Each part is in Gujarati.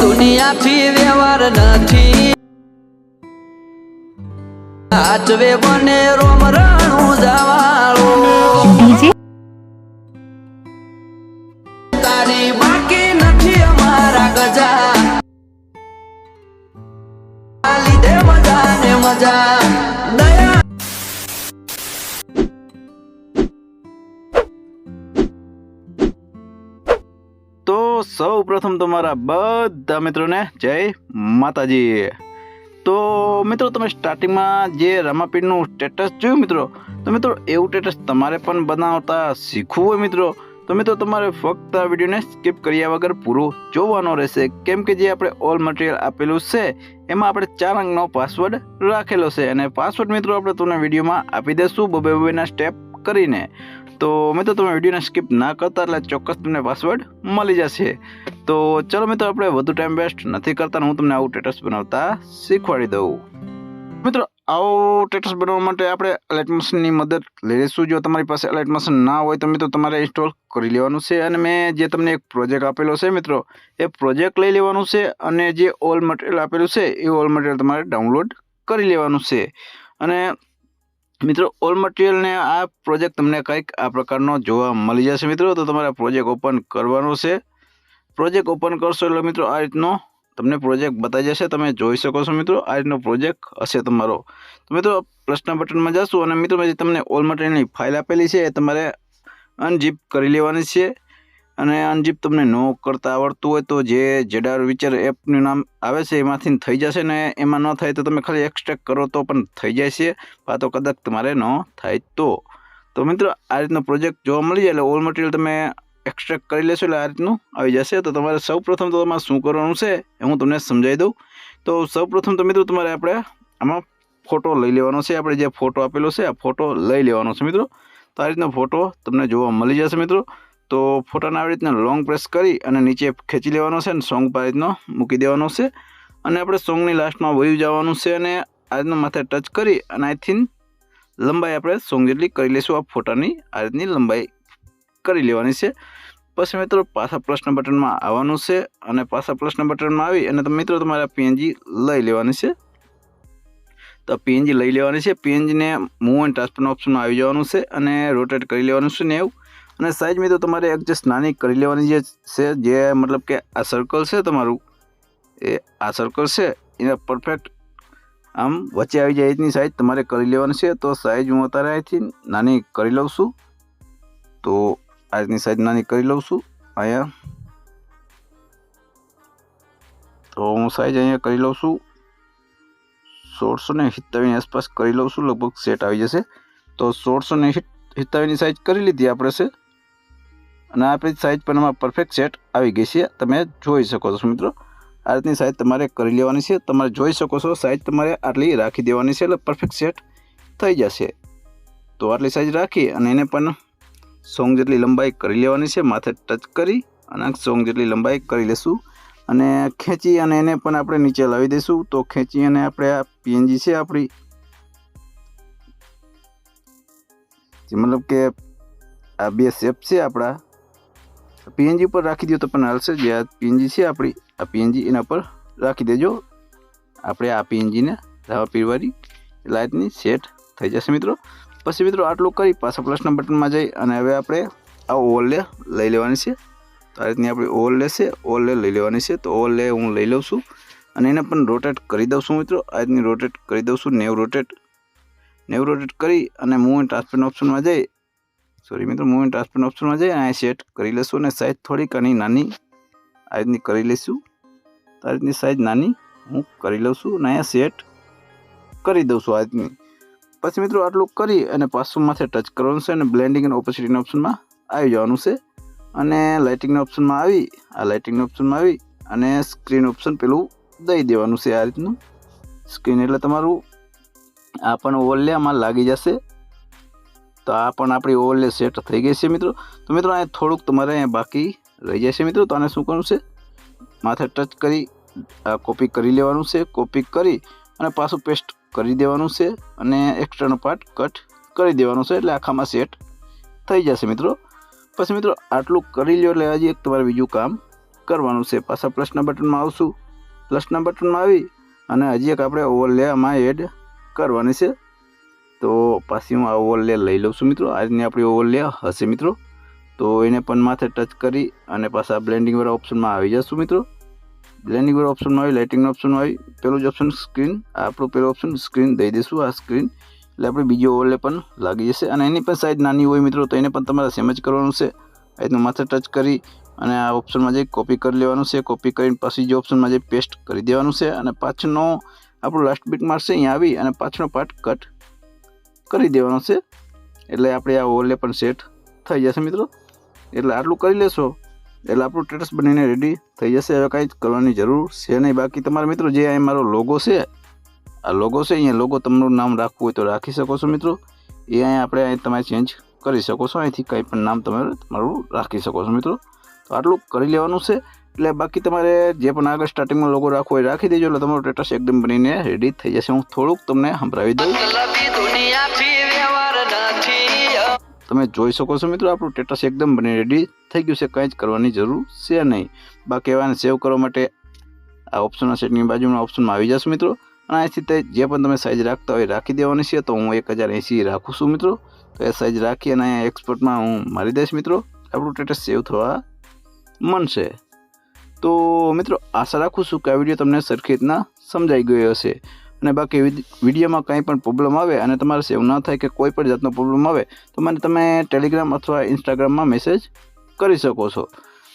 દુનિયાથી વ્યવહાર નથી. આઠવે બને રોમ રાણું જવાળો. તારી બાકી નથી અમારા ગજા. લીધે મજા ને મજા. સૌ પ્રથમ તમારા બધા મિત્રોને જય માતાજી. તો મિત્રો તમે સ્ટાર્ટિંગમાં જે રામાપીરનું સ્ટેટસ જોયું મિત્રો, તો મિત્રો એવું સ્ટેટસ તમારે પણ બનાવતા શીખવું હોય મિત્રો. તો મિત્રો તમારે ફક્ત આ વિડીયોને સ્કીપ કર્યા વગર પૂરો જોવાનો રહેશે. કેમ કે જે આપણે ઓલ મટીરિયલ આપેલું છે, એમાં આપણે ચાર અંકનો પાસવર્ડ રાખેલો છે. અને પાસવર્ડ મિત્રો આપણે તમને વિડીયોમાં આપી દઈશું બબે બબેના સ્ટેપ કરીને. તો મિત્રો, તમે વિડીયોને સ્કીપ ના કરતા એટલે ચોક્કસ તમને પાસવર્ડ મળી જશે. તો ચલો મિત્રો, આપણે વધુ ટાઈમ વેસ્ટ નથી કરતા હું તમને આવું સ્ટેટસ બનાવતા શીખવાડી દઉં. મિત્રો, આવો સ્ટેટસ બનાવવા માટે આપણે અલાઇટ મશીનની મદદ લઈ લઈશું. જો તમારી પાસે અલાઇટ મશીન ના હોય તો મિત્રો, તમારે ઇન્સ્ટોલ કરી લેવાનું છે. અને મેં જે તમને એક પ્રોજેક્ટ આપેલો છે મિત્રો, એ પ્રોજેક્ટ લઈ લેવાનું છે અને જે ઓલ મટીરિયલ આપેલું છે, એ ઓલ મટીરિયલ તમારે ડાઉનલોડ કરી લેવાનું છે. અને મિત્રો ઓલ મટીરિયલને આ પ્રોજેક્ટ તમને કંઈક આ પ્રકારનો જોવા મળી જશે મિત્રો, તો તમારે પ્રોજેક્ટ ઓપન કરવાનો છે. પ્રોજેક્ટ ઓપન કરશો એટલે મિત્રો, આ રીતનો તમને પ્રોજેક્ટ બતાવી જશે, તમે જોઈ શકો છો મિત્રો, આ રીતનો પ્રોજેક્ટ હશે તમારો. તો મિત્રો પ્લસના બટનમાં જશું અને મિત્રો જે તમને ઓલ મટીરિયલની ફાઇલ આપેલી છે, એ તમારે અનઝીપ કરી લેવાની છે. અને અનજીપ તમને ન કરતા આવડતું હોય તો જે જેડાર વિચાર એપનું નામ આવે છે, એમાંથી થઈ જશે ને એમાં ન થાય તો તમે ખાલી એક્સટ્રેક્ટ કરો તો પણ થઈ જાય છે. આ તો કદાચ તમારે ન થાય તો. તો મિત્રો, આ રીતનો પ્રોજેક્ટ જોવા મળી જાય એટલે ઓલ મટીરિયલ તમે એક્સટ્રેક્ટ કરી લેશો એટલે આ રીતનું આવી જશે. તો તમારે સૌપ્રથમ તો તમારે શું કરવાનું છે, એ હું તમને સમજાવી દઉં. તો સૌપ્રથમ તો મિત્રો તમારે આપણે આમાં ફોટો લઈ લેવાનો છે. આપણે જે ફોટો આપેલો છે, આ ફોટો લઈ લેવાનો છે મિત્રો. તો આ રીતનો ફોટો તમને જોવા મળી જશે મિત્રો. તો ફોટાને આવી રીતના લોંગ પ્રેસ કરી અને નીચે ખેંચી લેવાનો છે અને સોંગ પર રીતનો મૂકી દેવાનો છે. અને આપણે સોંગની લાસ્ટમાં વયું જવાનું છે અને આ રીતનું માથે ટચ કરી અને આઈ થિંક લંબાઈ આપણે સોંગ જેટલી કરી લઈશું આ ફોટાની, આ રીતની લંબાઈ કરી લેવાની છે. પછી મિત્રો પાછા પ્રશ્ન બટનમાં આવવાનું છે અને પાછા પ્રશ્ન બટનમાં આવી અને તમે મિત્રો તમારે પીએનજી લઈ લેવાની છે. તો પીએનજી લઈ લેવાની છે. પીએનજીને મૂવ એન્ડ ટ્રાન્સફરના ઓપ્શનમાં આવી જવાનું છે અને રોટેટ કરી લેવાનું છે ને એવું. અને સાઈઝ મિત્રો તમારે એડજસ્ટ નાની કરી લેવાની જે છે, જે મતલબ કે આ સર્કલ છે તમારું, એ આ સર્કલ છે, એને પરફેક્ટ આમ વચ્ચે આવી જાય રીતની સાઇઝ તમારે કરી લેવાની છે. તો સાઈજ હું અત્યારે અહીંથી નાની કરી લઉં છું. તો આજની સાઈજ નાની કરી લઉં છું. અહીંયા. તો હું સાઈઝ અહીંયા કરી લઉં છું. સોળસો ને સિત્તાવીસની આસપાસ કરી લઉં છું. લગભગ સેટ આવી જશે. તો સોળસો ને સિત્તાવીસની સાઈઝ કરી લીધી આપણે છે. અને આપણી સાઇઝ પણ એમાં પરફેક્ટ સેટ આવી ગઈ છે. તમે જોઈ શકો છો મિત્રો. આ રીતની સાઇઝ તમારે કરી લેવાની છે. તમારે જોઈ શકો છો, સાઇઝ તમારે આટલી રાખી દેવાની છે એટલે પરફેક્ટ સેટ થઈ જશે. તો આટલી સાઇઝ રાખી અને એને પણ સોંગ જેટલી લંબાઈ કરી લેવાની છે, માથે ટચ કરી અને સોંગ જેટલી લંબાઈ કરી લેશું. અને ખેંચી અને એને પણ આપણે નીચે લાવી દઈશું. તો ખેંચી અને આપણે આ પીએનજી છે આપણી મતલબ કે આ બે શેપ છે આપણા. પીએનજી પર રાખી દો તો પણ હાલશે. જે આ પીએનજી છે, આપણી આ પીએનજી એના પર રાખી દેજો. આપણે આ પીએનજીને રાવા પીરવાળી લાઇટની સેટ થઈ જશે મિત્રો. પછી મિત્રો આટલું કરી પાછા પ્લસના બટનમાં જઈ અને હવે આપણે આ ઓવરલે લઈ લેવાની છે. તો આ રીતની આપણી ઓવરલે છે. ઓવરલે લઈ લેવાની છે. તો ઓવરલે હું લઈ લઉં છું. અને એને પણ રોટેટ કરી દઉં છું મિત્રો. આ રીતની રોટેટ કરી દઉં છું. નેવ રોટેટ નેવ રોટેટ કરી અને હું એન્ડ ટ્રાન્સપેરન્ટ ઓપ્શનમાં જઈ સોરી મિત્રો મૂવમેન્ટ ટ્રાન્સપેરન્ટ ઓપ્શનમાં જઈ અહીંયા સેટ કરી લઈશું અને સાઈઝ થોડીક આની નાની આ રીતની કરી લઈશું. આ રીતની સાઈઝ નાની હું કરી લઉં છું અને અહીંયા સેટ કરી દઉં છું આ રીતની. પછી મિત્રો, આટલું કરી અને પાછું માથે ટચ કરવાનું છે અને બ્લેન્ડિંગ અને ઓપોસિટીના ઓપ્શનમાં આવી જવાનું છે. અને લાઇટિંગના ઓપ્શનમાં આવી, આ લાઇટિંગના ઓપ્શનમાં આવી અને સ્ક્રીન ઓપ્શન પેલું દઈ દેવાનું છે આ રીતનું. સ્ક્રીન એટલે તમારું આ પણ ઓવરલે આમાં લાગી જશે. તો આ પણ આપણી ઓવરલે સેટ થઈ ગઈ છે મિત્રો. તો મિત્રો અહીંયા થોડુંક તમારે અહીંયા બાકી રહી જશે મિત્રો. તો આને શું કરવું છે? માથે ટચ કરી, આ કોપી કરી લેવાનું છે. કોપી કરી અને પાછું પેસ્ટ કરી દેવાનું છે અને એક્સ્ટ્રાનો પાર્ટ કટ કરી દેવાનો છે. એટલે આખામાં સેટ થઈ જશે મિત્રો. પછી મિત્રો, આટલું કરી લો એટલે હજી એક તમારે બીજું કામ કરવાનું છે. પાછા પ્લસના બટનમાં આવશું. પ્લસના બટનમાં આવી અને હજી એક આપણે ઓવરલે આમાં એડ કરવાની છે. તો પાછી હું આ ઓવરલે લઈ લઉં છું મિત્રો. આજની આપણી ઓવરલે હશે મિત્રો. તો એને પણ માથે ટચ કરી અને પાછા બ્લેન્ડિંગવાળા ઓપ્શનમાં આવી જશું મિત્રો. બ્લેન્ડિંગવાળા ઓપ્શનમાં આવી લાઇટિંગના ઓપ્શનમાં આવી. પેલું જ ઓપ્શન સ્ક્રીન આપણું પેલું ઓપ્શન સ્ક્રીન દઈ દઈશું, આ સ્ક્રીન એટલે આપણે બીજો ઓવરલે પણ લાગી જશે. અને એની પણ સાઈઝ નાની હોય મિત્રો, તો એને પણ તમારે સેમ જ કરવાનું છે. આ રીતનું માથે ટચ કરી અને આ ઓપ્શનમાં જઈ કોપી કરી લેવાનું છે. કોપી કરીને પછી જે ઓપ્શનમાં જઈ પેસ્ટ કરી દેવાનું છે. અને પાછળનો આપણો લાસ્ટ બીટ મારશે અહીંયા આવી અને પાછળનો પાર્ટ કટ કરી દેવાનો છે. એટલે આપણે આ ઓવરલે પણ સેટ થઈ જશે મિત્રો. એટલે આટલું કરી લેશો. એટલે આપણું સ્ટેટસ બનીને રેડી થઈ જશે. હવે કાંઈ જ કરવાની જરૂર છે નહીં. બાકી તમારા મિત્રો જે અહીં મારો લોગો છે, આ લોગો છે, અહીંયા લોગો તમારું નામ રાખવું હોય તો રાખી શકો છો મિત્રો. એ અહીંયા આપણે અહીં તમે ચેન્જ કરી શકો છો. અહીંથી કંઈ પણ નામ તમે તમારું રાખી શકો છો મિત્રો. તો આટલું કરી લેવાનું છે. એટલે બાકી તમારે જે પણ આગળ સ્ટાર્ટિંગમાં લોગો રાખવો હોય રાખી દેજો. એટલે તમારું સ્ટેટસ એકદમ બનીને રેડી થઈ જશે. હું થોડુંક તમને સંભળાવી દઉં. તમે જોઈ શકો છો મિત્રો, આપણું સ્ટેટસ એકદમ બની રેડી થઈ ગયું છે, કંઈ જ કરવાની જરૂર છે નહીં. બાકી એવાને સેવ કરવા માટે આ ઓપ્શનના સેટની બાજુના ઓપ્શનમાં આવી જશે મિત્રો. અને અહીંથી તે જે પણ તમે સાઇઝ રાખતા હોય રાખી દેવાની છે, તો હું એક હજાર એંસી રાખું છું મિત્રો. તો એ સાઇઝ રાખી અને અહીંયા એક્સપર્ટમાં હું મારી દઈશ મિત્રો. આપણું સ્ટેટસ સેવ થવા મળશે તો મિત્રો, આશા રાખું છું કે આ વીડિયો તમને સરખી રીતના સમજાઈ ગયો હશે. અને બાકી વિડીયોમાં કંઈ પણ પ્રોબ્લેમ આવે અને તમારે સેવ ન થાય કે કોઈ પણ જાતનો પ્રોબ્લેમ આવે, તો મને તમે ટેલિગ્રામ અથવા ઇન્સ્ટાગ્રામમાં મેસેજ કરી શકો છો.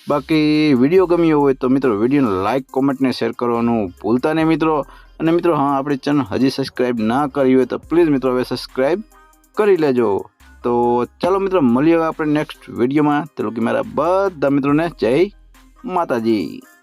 બાકી વીડિયો ગમ્યો હોય તો મિત્રો વિડીયોને લાઇક કોમેન્ટને શેર કરવાનું ભૂલતા નહીં મિત્રો. અને મિત્રો, હા, આપણી ચેનલ હજી સબસ્ક્રાઈબ ના કરી હોય તો પ્લીઝ મિત્રો હવે સબસ્ક્રાઈબ કરી લેજો. તો ચાલો મિત્રો, મળીએ આપણે નેક્સ્ટ વિડીયોમાં. તો કે મારા બધા મિત્રોને જય માતાજી.